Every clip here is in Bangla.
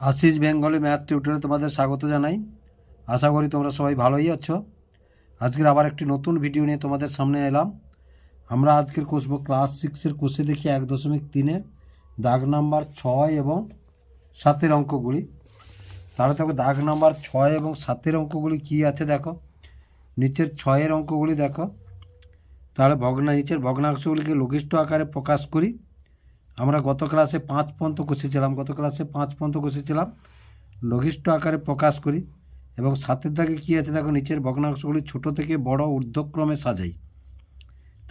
আশিস বেঙ্গলি ম্যাথ টিউটরে তোমাদের স্বাগত জানাই। আশা করি তোমরা সবাই ভালোই আছো। আজকের আবার একটি নতুন ভিডিও নিয়ে তোমাদের সামনে এলাম। আমরা আজকের কষবো ক্লাস সিক্সের কোষে দেখি এক দশমিক তিনের দাগ নাম্বার ছয় এবং সাতের অঙ্কগুলি। তাহলে দেখো দাগ নাম্বার ছয় এবং সাতের অঙ্কগুলি কী আছে দেখো। নিচের ছয়ের অঙ্কগুলি দেখো। তাহলে ভগ্না, নিচের ভগ্নাংশগুলিকে লঘিষ্ঠ আকারে প্রকাশ করি। আমরা গত ক্লাসে পাঁচ পর্যন্ত কষেছিলাম গত ক্লাসে পাঁচ পর্যন্ত কষেছিলাম লঘিষ্ঠ আকারে প্রকাশ করি এবং সাতের দাগে কী আছে দেখো, নিচের ভগ্নাংশগুলি ছোট থেকে বড় ঊর্ধ্বক্রমে সাজাই।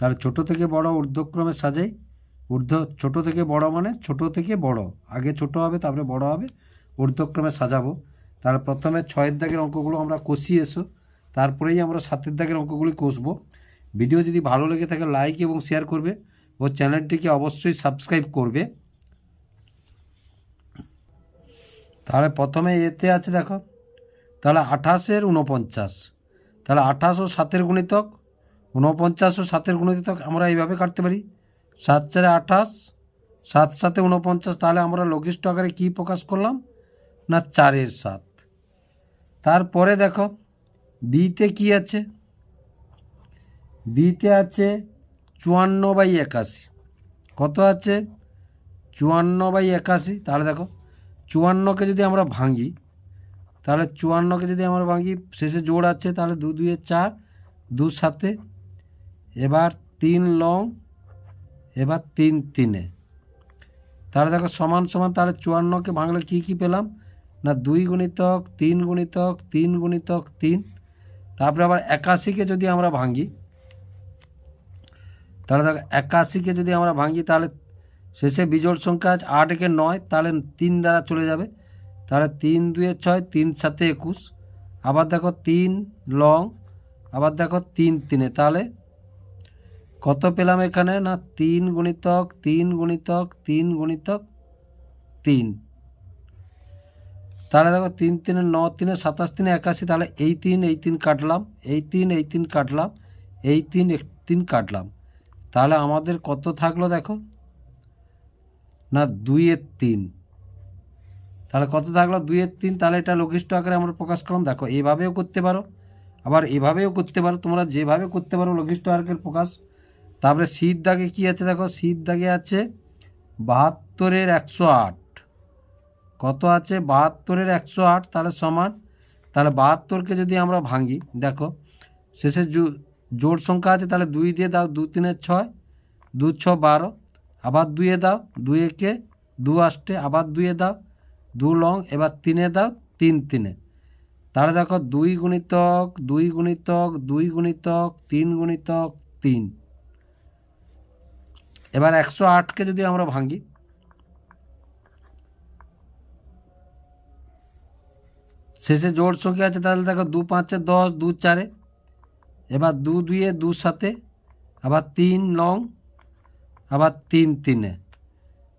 তার ছোট থেকে বড় ঊর্ধ্বক্রমে সাজাই, ঊর্ধ্ব, ছোট থেকে বড় মানে ছোট থেকে বড়। আগে ছোট হবে, তারপরে বড় হবে, ঊর্ধ্বক্রমে সাজাবো। তার প্রথমে ছয়ের দাগের অঙ্কগুলো আমরা কষি এসো, তারপরেই আমরা সাতের দাগের অঙ্কগুলি কষবো। ভিডিও যদি ভালো লেগে থাকে লাইক এবং শেয়ার করবে। ও চ্যানেলটিকে অবশ্যই সাবস্ক্রাইব করবে। তাহলে প্রথমে এতে আছে দেখো। তাহলে আঠাশের উনপঞ্চাশ তাহলে আঠাশ ও সাতের গুণিতক উনপঞ্চাশ ও সাতের গুণিতক আমরা এইভাবে কাটতে পারি। সাত চারে আঠাশ, সাত সাতে উনপঞ্চাশ তাহলে আমরা লঘিষ্ঠ আকারে কী প্রকাশ করলাম? না চারের সাত। তারপরে দেখো, বিতে কি আছে? বিতে আছে চুয়ান্ন বাই একাশি। কত আছে? চুয়ান্ন বাই একাশি। তাহলে দেখো, চুয়ান্নকে যদি আমরা ভাঙি, তাহলে চুয়ান্নকে যদি আমরা ভাঙি, শেষে জোড় আছে, তাহলে দু দুয়ে চার, দু সাতে, এবার তিন লং, এবার তিন তিনে। তাহলে দেখো, সমান সমান তাহলে চুয়ান্নকে ভাঙলে কী কী পেলাম? না দুই গুণিতক, তিন গুণিতক তিন গুণিতক, তিন। তারপরে আবার একাশিকে যদি আমরা ভাঙি তাহলে দেখো একাশিকে যদি আমরা ভাঙি, তাহলে শেষে বিজোড় সংখ্যা আছে আট একে নয়, তাহলে তিন দ্বারা চলে যাবে। তাহলে তিন দুয়ে ছয়, তিন সাতে একুশ। আবার দেখো তিন লং, আবার দেখো তিন তিনে। তাহলে কত পেলাম এখানে না? তিন গুণিতক তিন গুণিতক তিন গুণিতক, তিন। তাহলে দেখো তিন তিনে ন তিনে সাতাশ তিনে একাশি, তাহলে এই তিন এই তিন কাটলাম। এই তিন এই তিন কাটলাম। এই তিন এক তিন কাটলাম। তাহলে আমাদের কত থাকল দেখো? না, দুইয়ের তিন। তাহলে কত থাকল? দুইয়ের তিন, তাহলে এটা লঘিষ্ঠ আকারে আমরা প্রকাশ করলাম। দেখো, এভাবেও করতে পারো, আবার এভাবেও করতে পারো। তোমরা যেভাবে করতে পারো লঘিষ্ঠ আকারের প্রকাশ। তারপরে শীত দাগে কী আছে দেখো? শীত দাগে আছে বাহাত্তরের একশো আট। কত আছে? বাহাত্তরের একশো আট, তাহলে সমান। তাহলে বাহাত্তরকে যদি আমরা ভাঙি, দেখো, শেষে জোড় সংখ্যা আছে, তাহলে দুই দিয়ে দাও, দু তিনের ছয়, দু ছ বারো, আবার দুইয়ে দাও, দুই একে, দু আষ্টে, আবার দুইয়ে দাও, দু লং, এবার তিনে দাও, তিন তিনে। তাহলে দেখো দুই গুণিতক দুই গুণিতক দুই গুণিতক, তিন গুণিতক, তিন। এবার একশো আটকে যদি আমরা ভাঙি, শেষে জোড় সংখ্যা আছে, তাহলে দেখো দু পাঁচে দশ, দু চারে এবার দু দুইয়ে দু সাতে, আবার তিন লং আবার তিন তিনে।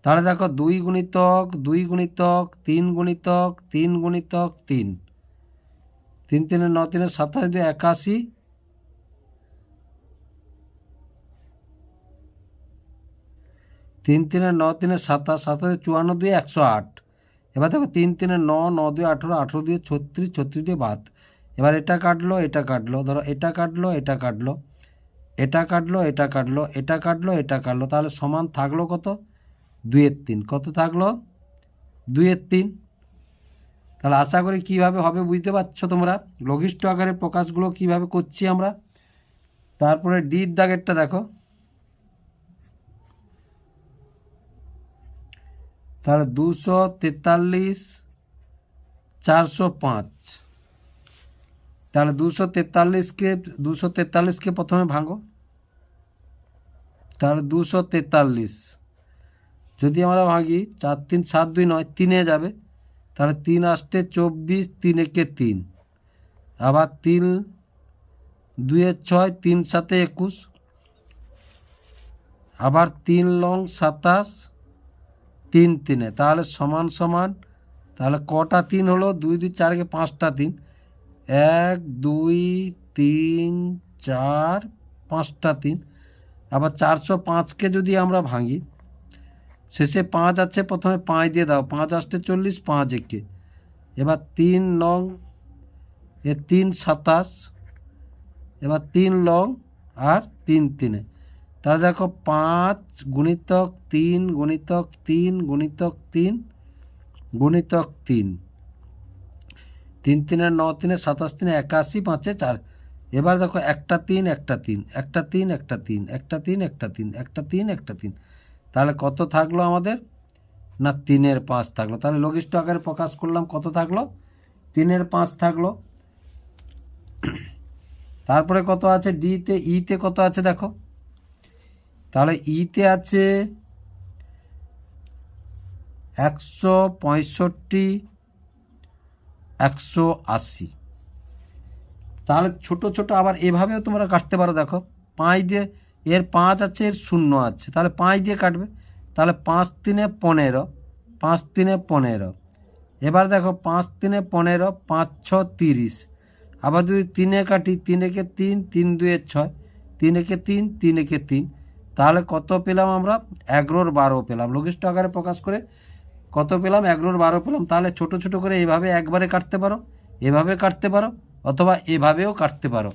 তাহলে দেখো দুই গুণিতক দুই গুণিতক, তিন গুণিতক তিন গুণিতক, তিন। তিন তিনে, ন তিনে, সাতাশ দুই একাশি। তিন তিনে, ন তিনে, সাতাশ সাতাশ চুয়ান্ন দুই একশো আট। এবার দেখো তিন তিনে, ন ন দুই আঠেরো আঠেরো দুই ছত্রিশ ছত্রিশ দিয়ে বাদ এবার এটা কাটলো এটা কাটলো, ধরো এটা কাটলো এটা কাটলো এটা কাটলো এটা কাটলো এটা কাটলো এটা কাটলো, তাহলে সমান থাকল কত? দুইয়ের তিন। কত থাকল? দুইয়ের তিন। তাহলে আশা করি কীভাবে হবে বুঝতে পারছ তোমরা? লঘিষ্ঠ আকারে প্রকাশগুলো কীভাবে করছি আমরা? তারপরে ডির দাগেরটা দেখো। তাহলে দুশো তেতাল্লিশ, চারশো পাঁচ। তাহলে দুশো তেতাল্লিশকে দুশো তেতাল্লিশকে প্রথমে ভাঙো। তাহলে দুশো তেতাল্লিশ। যদি আমরা ভাঙি, চার তিন সাত দুই নয়, তিনে যাবে। তাহলে তিন আষ্টে চব্বিশ, তিন একে তিন। আবার তিন, দুয়ে ছয়, তিন সাতে একুশ। আবার তিন লং সাতাশ, তিন তিনে। তাহলে সমান সমান, তাহলে কটা তিন হলো? দুই দুই চারকে পাঁচটা তিন। এক, দুই, তিন, চার, পাঁচটা তিন। আবার চারশো পাঁচকে যদি আমরা ভাঙি, শেষে পাঁচ আছে, প্রথমে পাঁচ দিয়ে দাও। পাঁচ আসতে চল্লিশ, পাঁচ একে। এবার তিন নং, এ তিন সাতাশ, এবার তিন লং আর তিন তিনে। তাহলে দেখো পাঁচ গুণিতক তিন গুণিতক তিন গুণিতক তিন গুণিতক তিন। তিন তিনের ন তিনে সাতাশ তিনে একাশি পাঁচে চার। এবার দেখো একটা তিন একটা তিন একটা তিন একটা তিন একটা তিন একটা তিন একটা তিন একটা তিন। তাহলে কত থাকল আমাদের? না, তিনের পাঁচ থাকল। তাহলে লঘিষ্ঠ আকারে প্রকাশ করলাম, কত থাকল? তিনের পাঁচ থাকল। তারপরে কত আছে? ডিতে ইতে কত আছে দেখো? তাহলে ইতে আছে একশো পঁয়ষট্টি একশো আশি। তাহলে ছোট ছোট আবার এভাবেও তোমরা কাটতে পারো, দেখো। পাঁচ দিয়ে, এর পাঁচ আছে, এর শূন্য আছে। তাহলে পাঁচ দিয়ে কাটবে। তাহলে পাঁচ তিনে পনেরো, পাঁচ তিনে পনেরো। এবার দেখো, পাঁচ তিনে পনেরো, পাঁচ ছ তিরিশ। আবার যদি তিনে কাটি তিন একে তিন তিন দুয়ে ছয় তিন একে তিন তিন একে তিন, তাহলে কত পেলাম আমরা? এগারোর বারো পেলাম। লঘিষ্ঠ আকারে প্রকাশ করে কত পেলাম? এগারোর বারো পেলাম। তাহলে ছোট ছোট করে এভাবে একবারে কাটতে পারো। এভাবে কাটতে পারো অথবা এভাবেও কাটতে পারো।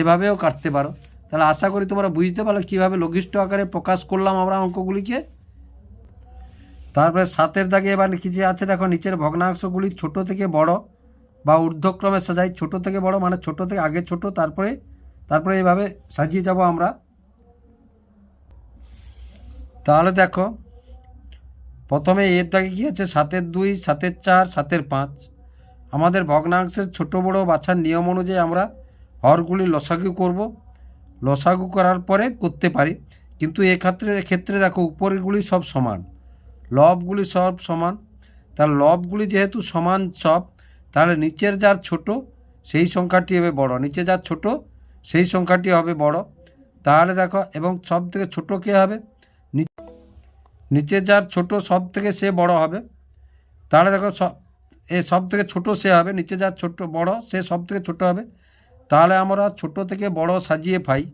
এভাবেও কাটতে পারো। তাহলে আশা করি তোমরা বুঝতে পারো কীভাবে লঘিষ্ঠ আকারে প্রকাশ করলাম আমরা অঙ্কগুলিকে। তারপরে সাতের দাগে এবার যে আছে দেখো, নিচের ভগ্নাংশগুলি ছোট থেকে বড় বা ঊর্ধ্বক্রমে সাজাই, ছোট থেকে বড় মানে ছোট থেকে আগে ছোট, তারপরে তারপরে এইভাবে সাজিয়ে যাব আমরা। তাহলে দেখো প্রথমে এর দাগে কি আছে? সাতের দুই, সাতের চার, সাতের পাঁচ। আমাদের ভগ্নাংশের ছোট বড় বাছার নিয়ম অনুযায়ী আমরা হরগুলি লসাগু করব। লসাগু করার পরে করতে পারি। কিন্তু এক্ষেত্রে এক্ষেত্রে দেখো উপরেরগুলি সব সমান। লবগুলি সব সমান। তার লবগুলি যেহেতু সমান সব, তাহলে নিচের যার ছোট, সেই সংখ্যাটি হবে বড়। নিচে যার ছোট, সেই সংখ্যাটি হবে বড়। তাহলে দেখো, এবং সব থেকে ছোটো কে হবে? নিচে যার ছোট সব থেকে সে বড় হবে, তাহলে দেখো সব এ সব থেকে ছোট সে হবে, নিচে যার ছোট বড় সে সব থেকে ছোট হবে, তাহলে আমরা ছোট থেকে বড় সাজিয়ে পাই।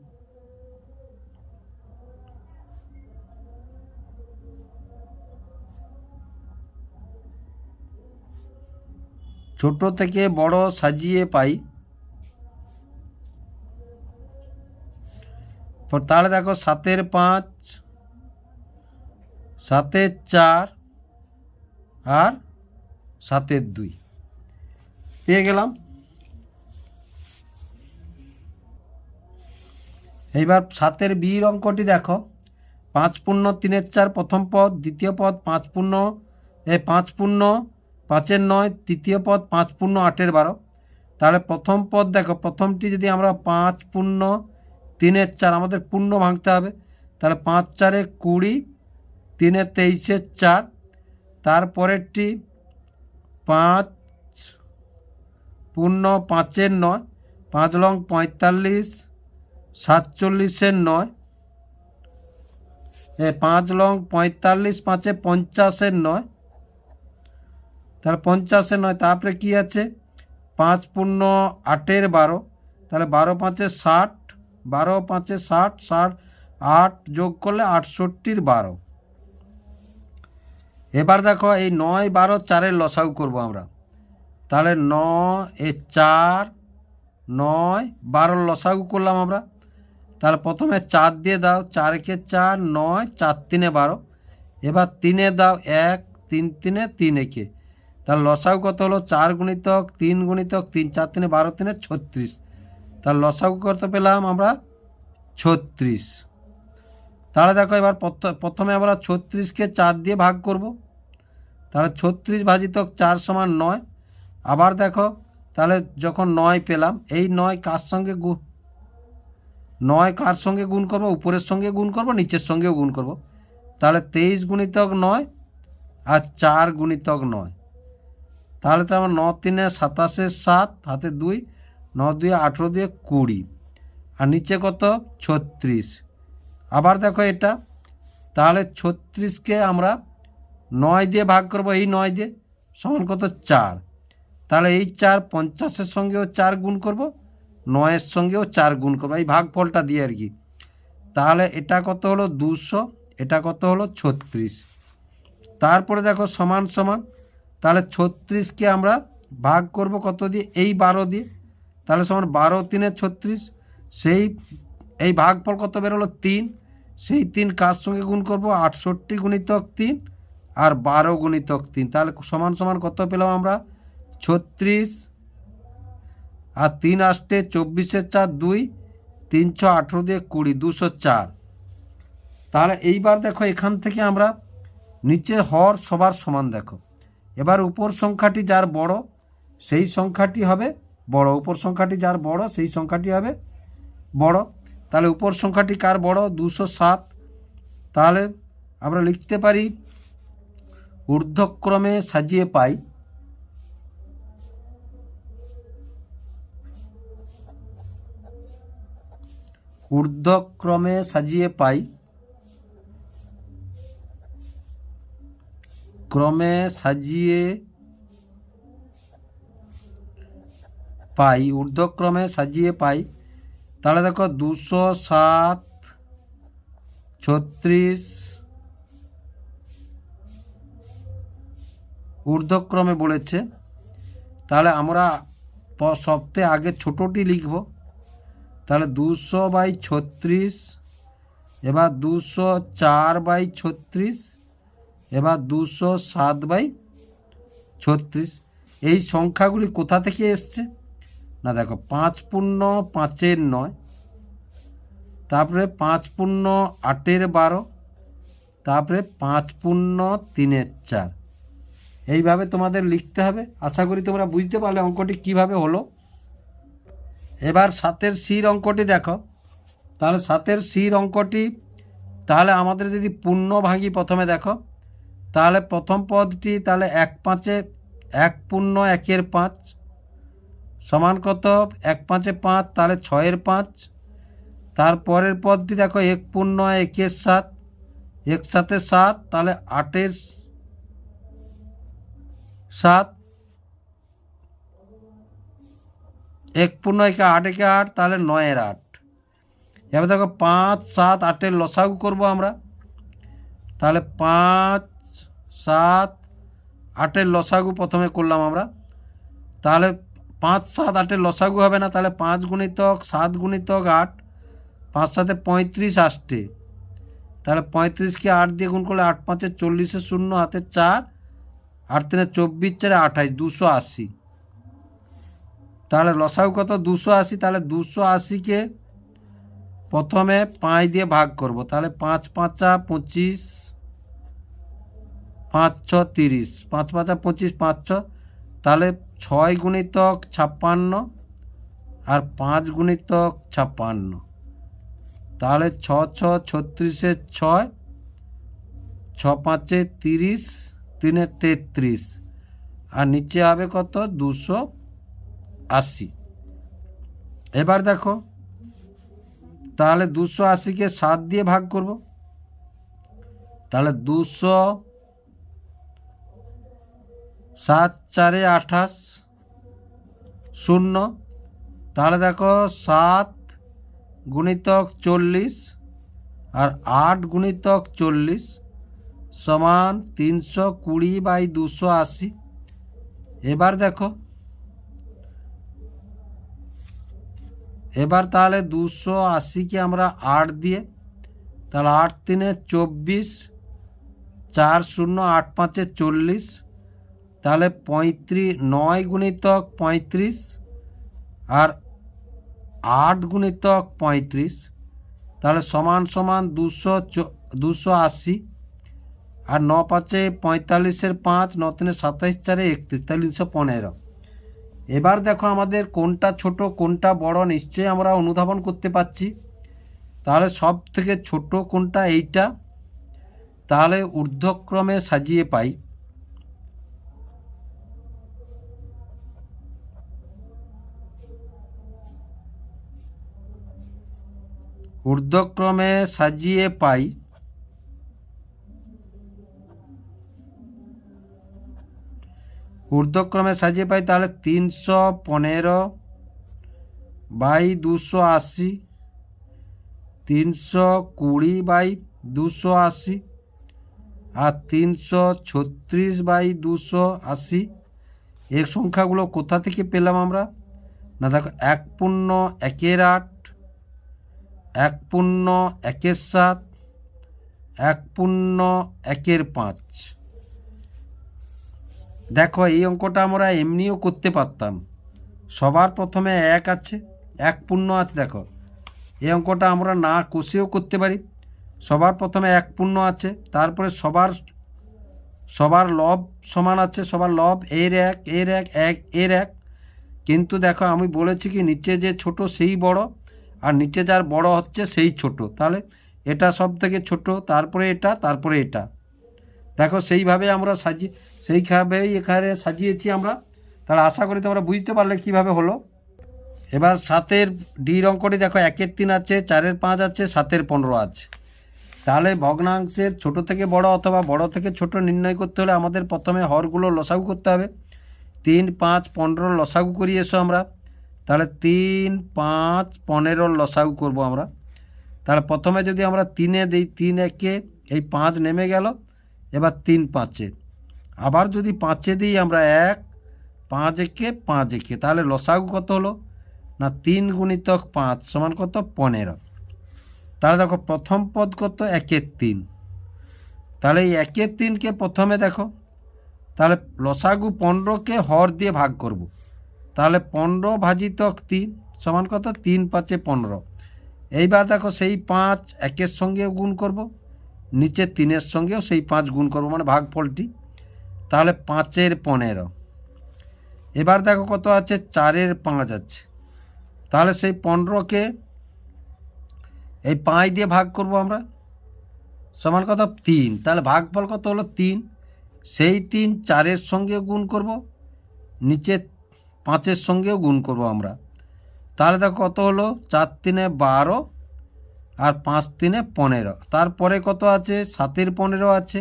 ছোট থেকে বড় সাজিয়ে পাই। তাহলে দেখো সাতের পাঁচ সাতের চার আর সাতের দুই। পেয়ে গেলাম। এইবার সাতের বীর অঙ্কটি দেখো। পাঁচ পূর্ণ, তিনের চার প্রথম পদ, দ্বিতীয় পদ পাঁচ পূর্ণ এ পাঁচ পূর্ণ, পাঁচের নয়, তৃতীয় পদ পাঁচ পূর্ণ, আটের বারো। তাহলে প্রথম পদ দেখো, প্রথমটি যদি আমরা পাঁচ পূর্ণ, তিনের চার, আমাদের পূর্ণ ভাঙতে হবে। তাহলে পাঁচ চারে কুড়ি তিনে তেইশের চার, তারপরেরটি পাঁচ, পূর্ণ পাঁচের নয়, পাঁচ লং পঁয়তাল্লিশ সাতচল্লিশের নয় পাঁচ লং পঁয়তাল্লিশ, পাঁচে পঞ্চাশের নয়, তাহলে পঞ্চাশের নয়, তারপরে কি আছে? পাঁচ পূর্ণ আটের বারো, তাহলে বারো পাঁচে ষাট, বারো পাঁচে ষাট ষাট আট যোগ করলে আটষট্টির বারো। এবার দেখো এই নয় বারো চারের লসাগু করব আমরা। তাহলে ন এ চার, নয়, বারোর লসাগু করলাম আমরা। তাহলে প্রথমে চার দিয়ে দাও চারকে চার, নয়, চার তিনে বারো। এবার তিনে দাও এক, তিন তিনে তিন একে। তাহলে লসাগু কত হলো? চার গুণিতক তিন গুণিতক তিন, চার তিনে বারো তিনে ছত্রিশ। তাহলে লসাগু কত পেলাম আমরা? ছত্রিশ। তাহলে দেখো এবার প্রথ- প্রথমে আমরা ছত্রিশকে চার দিয়ে ভাগ করব। তাহলে ছত্রিশ ভাজিতক চার সমান নয়। আবার দেখো, তাহলে যখন নয় পেলাম, এই নয় কার সঙ্গে গুণ নয় কার সঙ্গে গুণ করব? উপরের সঙ্গে গুণ করব, নিচের সঙ্গেও গুণ করব। তাহলে তেইশ গুণিতক নয় আর চার গুণিতক নয়। তাহলে তো আমার ন তিনে সাতাশে সাত, হাতে দুই, ন দুই আঠেরো দিয়ে কুড়ি। আর নিচে কত? ছত্রিশ। আবার দেখো এটা। তাহলে ছত্রিশকে আমরা নয় দিয়ে ভাগ করব, এই নয় দিয়ে সমান কত চার। তাহলে এই চার পঞ্চাশের সঙ্গেও চার গুণ করব, নয়ের সঙ্গেও চার গুণ করব, এই ভাগফলটা দিয়ে আর কি। তাহলে এটা কত হলো? দুশো, এটা কত হলো? ছত্রিশ। তারপরে দেখো সমান সমান, তাহলে ছত্রিশকে আমরা ভাগ করব কত দিয়ে? এই বারো দিয়ে। তাহলে সমান বারো তিনে ছত্রিশ, সেই এই ভাগফল কত বেরোলো তিন। সেই তিন কার সঙ্গে গুণ করব? আটষট্টি গুণিতক তিন আর বারো গুণিতক তিন। তাহলে সমান সমান কত পেলাম আমরা? ছত্রিশ। আর তিন আষ্টে চব্বিশের চার দুই। তিনশো আঠেরো দিয়ে কুড়ি, দুশো চার। তাহলে এইবার দেখো এখান থেকে আমরা নিচের হর সবার সমান দেখো। এবার উপর সংখ্যাটি যার বড়, সেই সংখ্যাটি হবে বড়। উপর সংখ্যাটি যার বড়, সেই সংখ্যাটি হবে বড়। তাহলে উপর সংখ্যাটি কার বড়? দুশো সাত। তাহলে আমরা লিখতে পারি, ঊর্ধ্বক্রমে সাজিয়ে পাই। ঊর্ধ্বক্রমে সাজিয়ে পাই। ক্রমে সাজিয়ে পাই, ঊর্ধ্বক্রমে সাজিয়ে পাই। তাহলে দেখো দুশো সাত, ছত্রিশ, ঊর্ধ্বক্রমে বলেছে। তাহলে আমরা সবথেকে আগে ছোটোটি লিখব। তাহলে দুশো বাই ছত্রিশ, এবার দুশো চার বাই ছত্রিশ, এবার দুশো সাত বাই ছত্রিশ। এই সংখ্যাগুলি কোথা থেকে এসছে? না, দেখো, পাঁচ পূর্ণ পাঁচের নয়, তারপরে পাঁচ পূর্ণ আটের বারো, তারপরে পাঁচ পূর্ণ তিনের চার। এইভাবে তোমাদের লিখতে হবে। আশা করি তোমরা বুঝতে পারলে অঙ্কটি কীভাবে হলো। এবার সাতের সির অঙ্কটি দেখো। তাহলে সাতের সির অঙ্কটি, তাহলে আমাদের যদি পূর্ণ ভাঙি প্রথমে দেখো, তাহলে প্রথম পদটি তাহলে এক পাঁচে, এক পূর্ণ একের পাঁচ সমান কত? এক পাঁচে পাঁচ, তাহলে ছয়ের পাঁচ। তারপরের পদটি দেখো, এক পূর্ণ, একের সাত। এক সাথে সাত, তাহলে আটের সাত। এক পূর্ণ, একে আট একে আট, তাহলে নয়ের আট। এবার দেখো, পাঁচ, সাত, আটের লসাগু করব আমরা। তাহলে পাঁচ, সাত, আটের লসাগু প্রথমে করলাম আমরা। তাহলে পাঁচ, সাত, আটের লসাগু হবে না, তাহলে পাঁচ গুণিতক সাত গুণিতক আট, পাঁচ সাথে পঁয়ত্রিশ আসছে। তাহলে পঁয়ত্রিশকে আট দিয়ে গুণ করলে আট পাঁচে চল্লিশে শূন্য, হাতে চার, আট তিনে চব্বিশ, চারে আঠাশ দুশো আশি। তাহলে লসাগু কত? দুশো আশি। তাহলে দুশো আশিকে প্রথমে পাঁচ দিয়ে ভাগ করব। তাহলে পাঁচ, পাঁচা পঁচিশ, পাঁচ, ছ, তিরিশ। পাঁচ, পাঁচা পঁচিশ, পাঁচ, ছ। তাহলে ছয় গুণিতক ছাপ্পান্ন আর পাঁচ গুণিতক ছাপ্পান্ন। তাহলে ছ ছ, ছত্রিশে ছয়, ছ পাঁচে তিরিশ, তিনে তেত্রিশ। আর নিচে হবে কত? দুশো আশি। এবার দেখো, তাহলে দুশো আশিকে সাত দিয়ে ভাগ করব। তাহলে দুশো সাত চারে আঠাশ, শূন্য। তাহলে দেখো সাত গুণিতক চল্লিশ আর আট গুণিতক চল্লিশ সমান তিনশো কুড়ি বাই দুশো আশি। এবার দেখো, এবার তাহলে দুশো আশিকে আমরা আট দিয়ে, তাহলে আট তিনে চব্বিশ, চার শূন্য, আট পাঁচে চল্লিশ তাহলে পঁয়ত্রিশ নয় গুণিতক পঁয়ত্রিশ আর আট গুণিতক পঁয়ত্রিশ, তাহলে সমান সমান দুশো দুশো আশি আর ন পাঁচে পঁয়তাল্লিশের পাঁচ, ন তিনে সাতাইশ, চারে একত্রিশ, তাহলে দুশো পনেরো। এবার দেখো আমাদের কোনটা ছোট, কোনটা বড়, নিশ্চয়ই আমরা অনুধাবন করতে পারছি। তাহলে সব থেকে ছোট কোনটা এইটা? তাহলে ঊর্ধ্বক্রমে সাজিয়ে পাই। ঊর্ধ্বক্রমে সাজিয়ে পাই। ঊর্ধ্বক্রমে সাজিয়ে পাই তাহলে তিনশো পনেরো বাই দুশো আশি, তিনশো কুড়ি বাই দুশো আশি, আর তিনশো ছত্রিশ বাই দুশো আশি। এর সংখ্যাগুলো কোথা থেকে পেলাম আমরা? না দেখো, এক পূর্ণ একের আট এক পূর্ণ একের সাত, এক পূর্ণ একের পাঁচ। দেখো, এই অঙ্কটা আমরা এমনিও করতে পারতাম। সবার প্রথমে এক আছে, এক পূর্ণ আছে, দেখো। এই অঙ্কটা আমরা না কষেও করতে পারি। সবার প্রথমে এক পূর্ণ আছে, তারপরে সবার সবার লব সমান আছে, সবার লব এর এক এর এক এক, এর এক। কিন্তু দেখো, আমি বলেছি কি, নিচে যে ছোট, সেই বড়। আর নিচে যার বড় হচ্ছে সেই ছোট। তাহলে এটা সব থেকে ছোট, তারপরে এটা তারপরে এটা। দেখো সেইভাবে আমরা সাজিয়ে সেইভাবেই এখানে সাজিয়েছি আমরা। তাহলে আশা করি তোমরা বুঝতে পারলে কীভাবে হলো। এবার সাতের ডির অঙ্কটি দেখো, একের তিন আছে, চারের পাঁচ আছে, সাতের পনেরো আছে। তাহলে ভগ্নাংশের ছোট থেকে বড় অথবা বড় থেকে ছোট নির্ণয় করতে হলে আমাদের প্রথমে হরগুলো লসাগু করতে হবে। তিন, পাঁচ, পনেরো লসাগু করি এসো আমরা। তাহলে তিন, পাঁচ, পনেরো লসাগু করব আমরা। তাহলে প্রথমে যদি আমরা তিনে দিই, তিন একে, এই পাঁচ নেমে গেল, এবার তিন পাঁচে। আবার যদি পাঁচে দিই আমরা এক, পাঁচ একে পাঁচ একে, তাহলে লসাগু কত হলো? না, তিন গুণিতক পাঁচ সমান কত? পনেরো। তাহলে দেখো, প্রথম পদ কত? একের তিন। তাহলে এই একের তিনকে প্রথমে দেখো, তাহলে লসাগু পনেরোকে হর দিয়ে ভাগ করব। তাহলে পনেরো ভাজিতক তিন সমান কত? তিন পাঁচে পনেরো। এইবার দেখো সেই পাঁচ একের সঙ্গেও গুণ করব। নিচে তিনের সঙ্গেও সেই পাঁচ গুণ করব মানে ভাগ ভাগফলটি। তাহলে পাঁচের পনেরো। এবার দেখো কত আছে? চারের পাঁচ আছে। তাহলে সেই পনেরোকে এই পাঁচ দিয়ে ভাগ করব আমরা। সমান কত? তিন। তাহলে ভাগফল কত হলো? তিন। সেই তিন চারের সঙ্গেও গুণ করব, নিচে পাঁচের সঙ্গেও গুণ করব আমরা। তাহলে দেখো কত হলো? চার তিনে বারো আর পাঁচ তিনে পনেরো। তারপরে কত আছে? সাতের পনেরো আছে।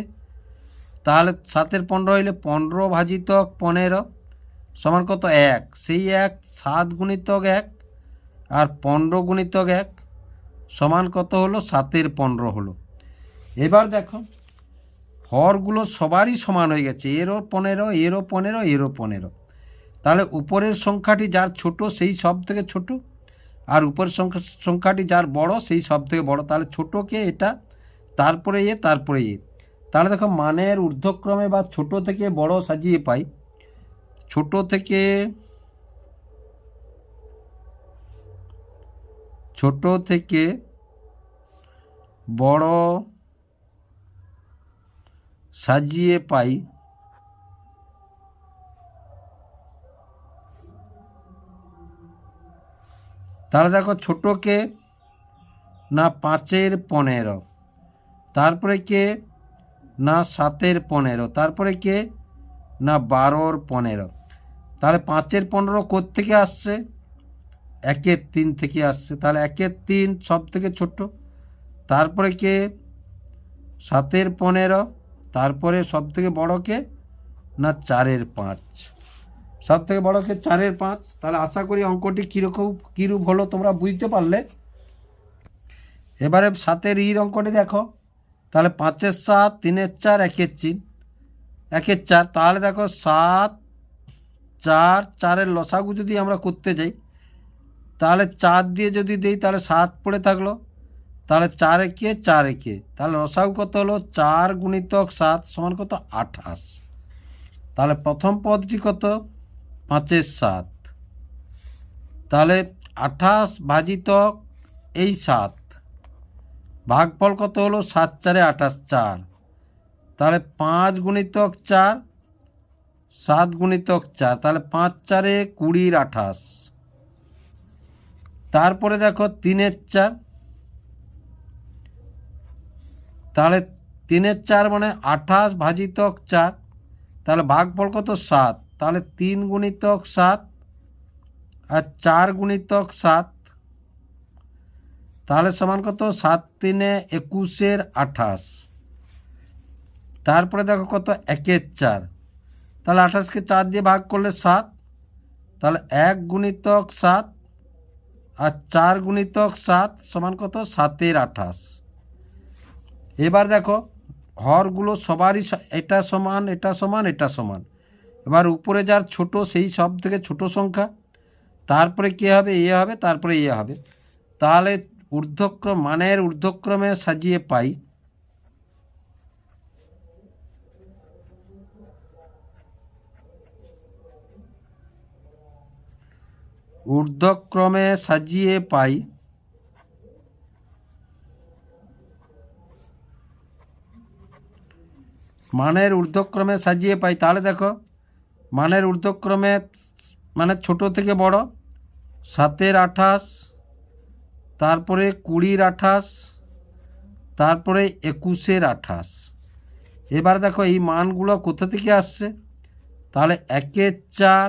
তাহলে সাতের পনেরো হইলে পনেরো ভাজিতক পনেরো সমান কত? এক। সেই এক সাত গুণিতক এক আর পনেরো গুণিতক এক সমান কত হলো? সাতের পনেরো হলো। এবার দেখো, হরগুলো সবারই সমান হয়ে গেছে। এরও পনেরো এরও পনেরো এরও পনেরো। তাহলে উপরের সংখ্যাটি যার ছোট, সেই সব থেকে ছোট? আর উপরের সংখ্যা, সংখ্যাটি যার বড়, সেই সব থেকে বড়। তাহলে ছোটোকে এটা? তারপরে এ তারপরে এ। তাহলে দেখো মানের ঊর্ধ্বক্রমে বা ছোট থেকে বড় সাজিয়ে পাই। ছোট থেকে ছোট থেকে বড় সাজিয়ে পাই। তাহলে দেখো ছোটোকে না পাঁচের পনেরো, তারপরে কে? না সাতের পনেরো, তারপরে কে? না বারোর পনেরো। তাহলে পাঁচের পনেরো থেকে আসছে? একের তিন থেকে আসছে। তাহলে একের তিন সব থেকে ছোট। তারপরে কে? সাতের পনেরো, তারপরে সব থেকে বড় কে? না চারের পাঁচ। সব থেকে বড় কে চারের পাঁচ। তাহলে আশা করি অঙ্কটি কীরকম, কীরূপ হলো তোমরা বুঝতে পারলে। এবারে সাতের ইর অঙ্কটি দেখো। তাহলে পাঁচের সাত, তিনের চার, একের চিন একের চার, তাহলে দেখো সাত, চার, চারের লসাগু যদি আমরা করতে যাই, তাহলে চার দিয়ে যদি দিই, তাহলে সাত পড়ে থাকল। তাহলে চার একে চার একে। তাহলে রসাগু কত হলো? চার গুণিতক সাত সমান কত? আঠাশ। তাহলে প্রথম পদটি কত? পাঁচের সাত। তাহলে আঠাশ ভাজিতক এই সাত, ভাগফল কত হলো? সাত চারে আঠাশ চার। তাহলে পাঁচ গুণিতক চার, সাত গুণিতক চার, তাহলে পাঁচ চারে কুড়ির আঠাশ। তারপরে দেখো তিনের চার। তাহলে তিনের চার মানে আঠাশ ভাজিতক চার, তাহলে ভাগফল কত? সাত। তাহলে তিন গুণিতক সাত আর চার গুণিতক সাত, তাহলে সমান কত? সাত তিনে একুশের আঠাশ। তারপরে দেখো কত? একের চার। তাহলে আঠাশকে চার দিয়ে ভাগ করলে সাত। তাহলে এক গুণিতক সাত আর চার গুণিতক সাত সমান কত? সাতের আঠাশ। এবার দেখো, হরগুলো সবারই এটা সমান এটা সমান এটা সমান। এবার উপরে যার ছোট, সেই সব থেকে ছোট সংখ্যা, তারপরে কী হবে? এ হবে, তারপরে এ হবে। তাহলে ঊর্ধ্বক্রম, মানের ঊর্ধ্বক্রমে সাজিয়ে পাই। ঊর্ধ্বক্রমে সাজিয়ে পাই। মানের ঊর্ধ্বক্রমে সাজিয়ে পাই। তাহলে দেখো মানের ঊর্ধ্বক্রমে মানে ছোট থেকে বড়, সাতের আঠাশ, তারপরে কুড়ির আঠাশ, তারপরে একুশের আঠাশ। এবার দেখো এই মানগুলো কোথা থেকে আসছে? তাহলে একের চার,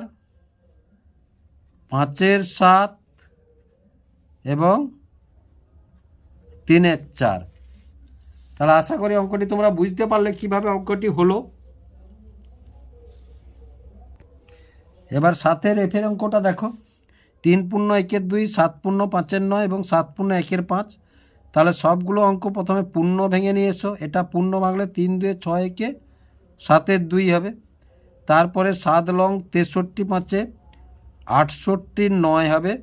পাঁচের সাত এবং তিনের চার। তাহলে আশা করি অঙ্কটি তোমরা বুঝতে পারলে কীভাবে অঙ্কটি হলো। এবার সাতের এফের অঙ্কটা দেখো। তিন পূর্ণ একের দুই, সাত পূর্ণ পাঁচের নয় এবং সাত পূর্ণ একের পাঁচ। তাহলে সবগুলো অঙ্ক প্রথমে পূর্ণ ভেঙে নিয়ে এসো এটা পূর্ণ ভাঙলে তিন, দুয়ে ছয় একে সাতের দুই হবে। তারপরে সাত লং তেষট্টি পাঁচে আটষট্টি নয় হবে।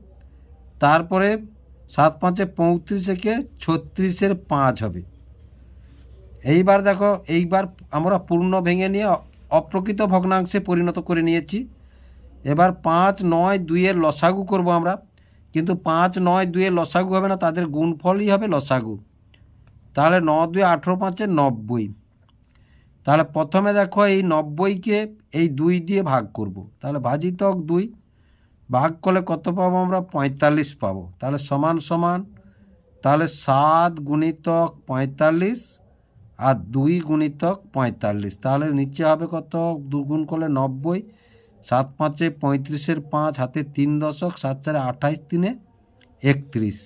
তারপরে সাত পাঁচে পঁয়ত্রিশ একে ছত্রিশের পাঁচ হবে। এইবার দেখো, এইবার আমরা পূর্ণ ভেঙে নিয়ে অপ্রকৃত ভগ্নাংশে পরিণত করে নিয়েছি। এবার পাঁচ নয় দুইয়ের লসাগু করব আমরা। কিন্তু পাঁচ নয় দুইয়ের লসাগু হবে না, তাদের গুণফলই হবে লসাগু। তাহলে ন দুই আঠেরো পাঁচে নব্বই। তাহলে প্রথমে দেখো এই নব্বইকে এই দুই দিয়ে ভাগ করব। তাহলে ভাজিতক দুই, ভাগ করলে কত পাবো আমরা? পঁয়তাল্লিশ পাবো। তাহলে সমান সমান, তাহলে সাত গুণিতক পঁয়তাল্লিশ আর দুই গুণিতক পঁয়তাল্লিশ। তাহলে নিচে হবে কত? দুগুণ করলে নব্বই। সাত পাঁচে পঁয়ত্রিশের পাঁচ, হাতে তিন দশক, সাত চারে আঠাইশ তিনে একত্রিশ।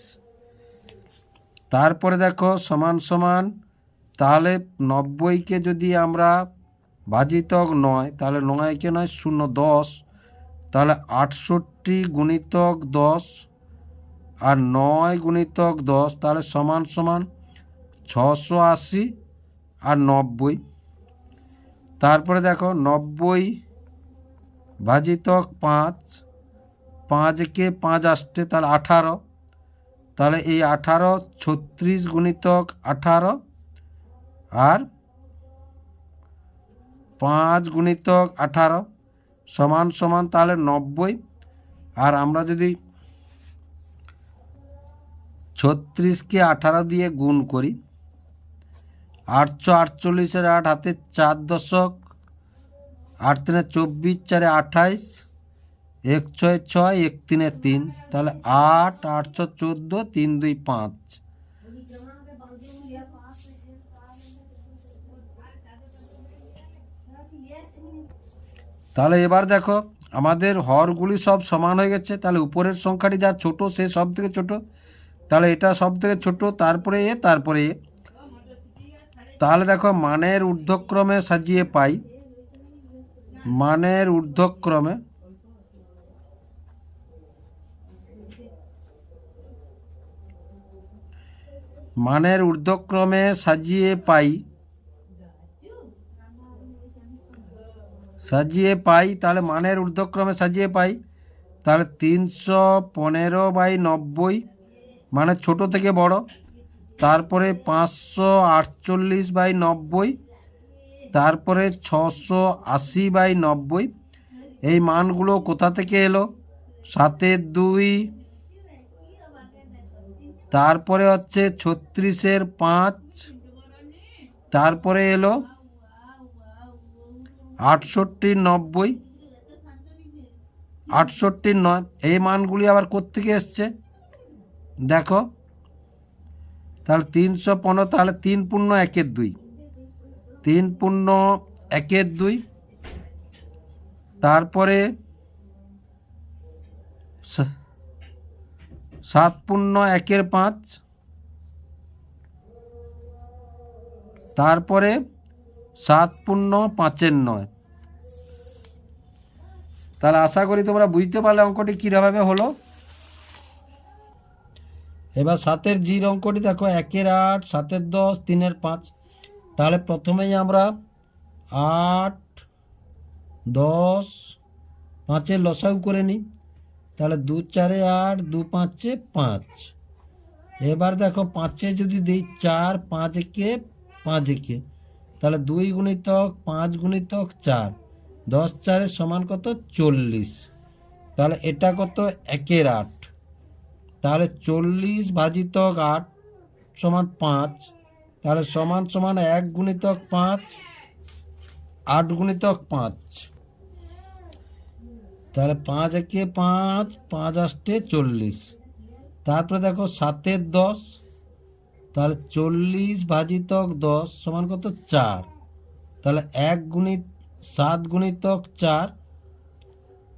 তারপরে দেখো সমান সমান, তাহলে নব্বইকে যদি আমরা ভাজিতক নয়, তাহলে নয়কে নয়, শূন্য দশ, তাহলে আটষট্টি গুণিতক দশ আর নয় গুণিতক দশ, তাহলে সমান সমান ছশো আশি আর নব্বই। তারপরে দেখো নব্বই ভাজিতক পাঁচ, পাঁচকে পাঁচ আসতে তাহলে আঠারো। তাহলে এই আঠারো ছত্রিশ গুণিতক আঠারো, আর পাঁচ গুণিতক আঠারো সমান সমান তাহলে নব্বই। আর আমরা যদি ছত্রিশকে আঠারো দিয়ে গুণ করি, আটশো আটচল্লিশের আট হাতে চার দশক আট তিনে চব্বিশ, চারে আঠাইশ, এক ছয় ছয়, এক তিনে তিন। তাহলে আট আট আটশো চোদ্দ, তিন দুই পাঁচ। তাহলে এবার দেখো, আমাদের হরগুলি সব সমান হয়ে গেছে। তাহলে উপরের সংখ্যাটি যা ছোট, সে সব থেকে ছোট। তাহলে এটা সব থেকে ছোট, তারপরে এ তারপরে এ। তাহলে দেখো, মানের ঊর্ধ্বক্রমে সাজিয়ে পাই। মানের ঊর্ধ্বক্রমে মানের ঊর্ধ্বক্রমে সাজিয়ে পাই সাজিয়ে পাই, তাহলে মানের ঊর্ধ্বক্রমে সাজিয়ে পাই, তাহলে তিনশো পনেরো বাই নব্বই মানে ছোট থেকে বড়, তারপরে পাঁচশো আটচল্লিশ বাই নব্বই তারপরে ছশো আশি বাই নব্বই। এই মানগুলো কোথা থেকে এলো? সাতের দুই। তারপরে হচ্ছে ছত্রিশের পাঁচ। তারপরে এলো আটষট্টি নব্বই। আটষট্টির নয়। এই মানগুলি আবার কোত্থেকে এসছে? দেখো। তাহলে তিনশো পনেরো, তাহলে তিন পূর্ণ একের দুই। তিন পূর্ণ একের দুই। তারপরে সাত পূর্ণ একের পাঁচ। তারপরে সাত পূর্ণ পাঁচের নয়। তাহলে আশা করি তোমরা বুঝতে পারলে অঙ্কটি কীভাবে হলো। এবার সাতের জির অঙ্কটি দেখো, একের আট, সাতের দশ, তিনের পাঁচ। তাহলে প্রথমেই আমরা আট, দশ পাঁচের লসাউ করে নিই। তাহলে দু চারে আট, দু পাঁচে পাঁচ। এবার দেখো পাঁচে যদি দিই চার, পাঁচ একে পাঁচ একে তাহলে দুই গুণিতক পাঁচ গুণিতক চার। দশ চারের সমান কত? চল্লিশ। তাহলে এটা কত? একের আট। তাহলে চল্লিশ ভাজিতক আট সমান পাঁচ। তাহলে সমান সমান এক গুণিতক পাঁচ, আট গুণিতক পাঁচ। তাহলে পাঁচ একে পাঁচ পাঁচ আষ্টে চল্লিশ। তারপরে দেখো সাতের দশ, তাহলে চল্লিশ ভাজিতক দশ সমান কত? চার। তাহলে এক গুণিত, সাত গুণিতক চার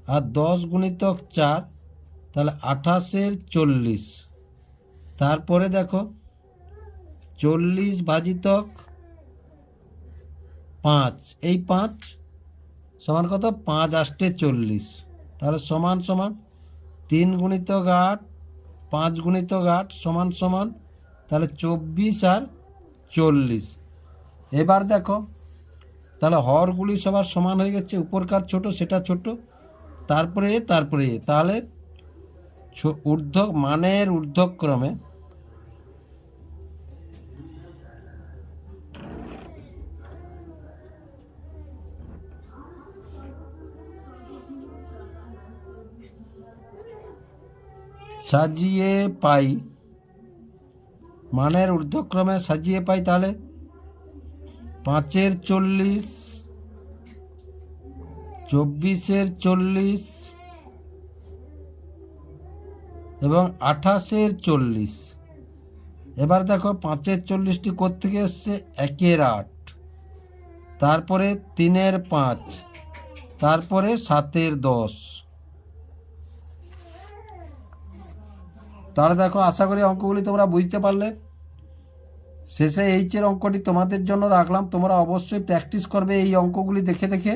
আর দশ গুণিতক চার, তাহলে আঠাশের চল্লিশ। তারপরে দেখো চল্লিশ ভাজিতক পাঁচ। এই পাঁচ সমান কত? পাঁচ আষ্টে চল্লিশ। তাহলে সমান সমান তিন গুণিতক আট, পাঁচ গুণিতক আট সমান সমান তাহলে চব্বিশ আর চল্লিশ। এবার দেখো, তাহলে হরগুলি সবার সমান হয়ে গেছে। উপরকার ছোট, সেটা ছোট, তারপরে তারপরে। তাহলে ঊর্ধ্ব মানের ঊর্ধ্বক্রমে সাজিয়ে পাই। মানের ঊর্ধ্বক্রমে সাজিয়ে পাই তাহলে? পাঁচের চল্লিশ, চব্বিশের চল্লিশ এবং আঠাশের চল্লিশ। এবার দেখো পাঁচের চল্লিশটি কোত্থেকে এসছে? একের আট। তারপরে তিনের পাঁচ। তারপরে সাতের দশ। তাহলে দেখো, আশা করি অঙ্কগুলি তোমরা বুঝতে পারলে। শেষে এইচের অঙ্কটি তোমাদের জন্য রাখলাম। তোমরা অবশ্যই প্র্যাকটিস করবে এই অঙ্কগুলি দেখে দেখে।